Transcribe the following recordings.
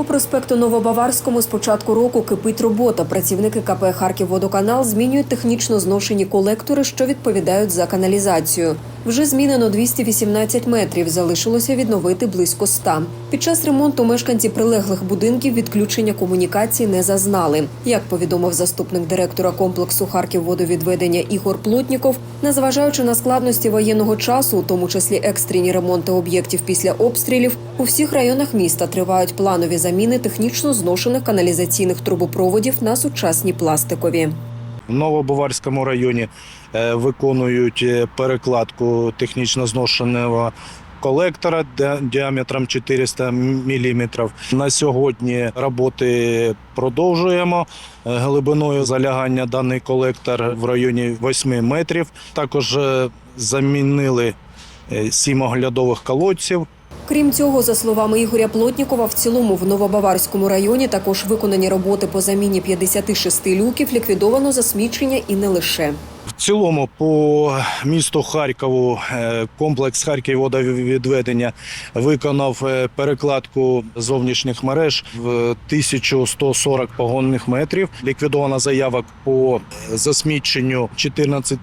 По проспекту Новобаварському з початку року кипить робота. Працівники КП «Харківводоканал» змінюють технічно зношені колектори, що відповідають за каналізацію. Вже змінено 218 метрів, залишилося відновити близько 100. Під час ремонту мешканці прилеглих будинків відключення комунікацій не зазнали. Як повідомив заступник директора комплексу «Харківводовідведення» Ігор Плотніков, незважаючи на складності воєнного часу, у тому числі екстрені ремонти об'єктів після обстрілів, у всіх районах міста тривають планові заміни технічно зношених каналізаційних трубопроводів на сучасні пластикові. В Новобаварському районі е, виконують е, перекладку технічно зношеного колектора діаметром 400 мм. На сьогодні роботи продовжуємо. Е, Глибиною залягання даний колектор в районі 8 метрів. Також замінили сім оглядових колодців. Крім цього, за словами Ігоря Плотнікова, в цілому в Новобаварському районі також виконані роботи по заміні 56 люків, ліквідовано засмічення і не лише. Цілому по місту Харкову е, комплекс Харківводовідведення виконав е, перекладку зовнішніх мереж в 1140 погонних метрів. Ліквідовано заявок по засміченню 14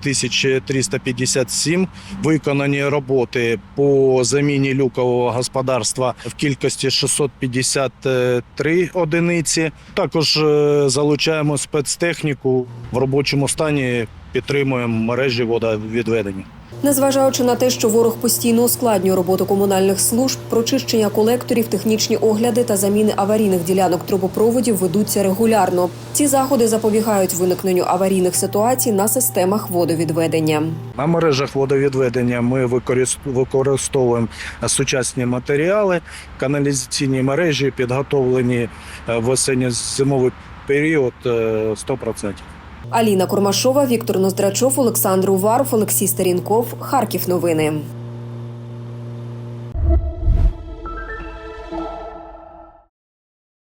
357. Виконані роботи по заміні люкового господарства в кількості 653 одиниці. Також е, залучаємо спецтехніку в робочому стані. Підтримуємо мережі водовідведення. Незважаючи на те, що ворог постійно ускладнює роботу комунальних служб, прочищення колекторів, технічні огляди та заміни аварійних ділянок трубопроводів ведуться регулярно. Ці заходи запобігають виникненню аварійних ситуацій на системах водовідведення. На мережах водовідведення ми використ- використовуємо сучасні матеріали. Каналізаційні мережі підготовлені е, в осінньо-зимовий період е, 100%. Аліна Курмашова, Віктор Ноздрачов, Олександр Уваров, Олексій Старінков. Харків. Новини.